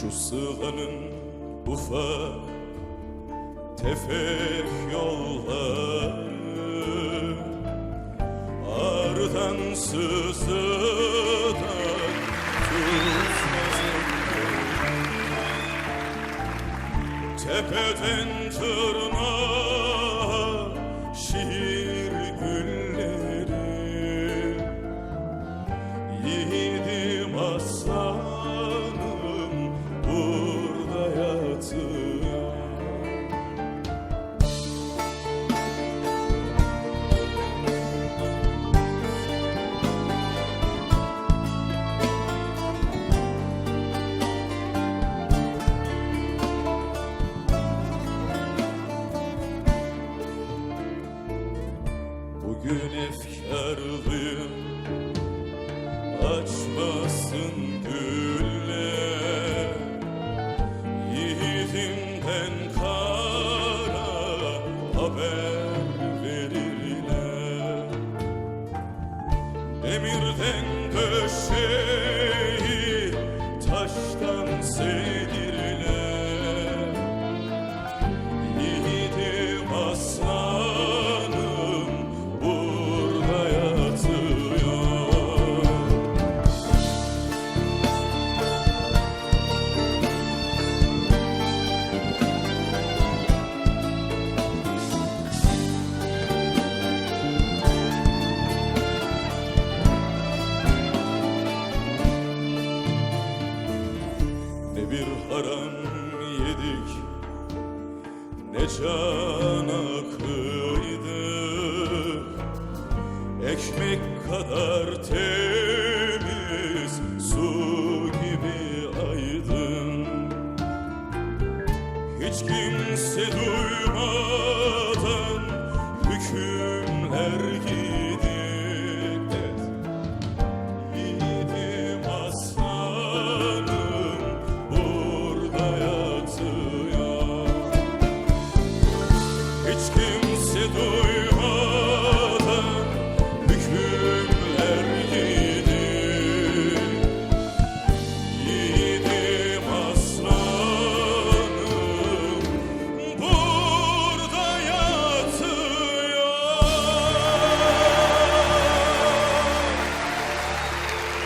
Şu sığanın ufak tefek yolları Ardan sızıdan tutmaz Tepeden tırnağa şiir gülleri Yiğidim Bugün efkarlıyım. Açmasın güller Yiğidimden kara haber verirler. Demirden haram yedik. Ne can aklıydık Ekmek kadar temiz Su gibi aydın. Hiç kimse duymadan hüküm que când se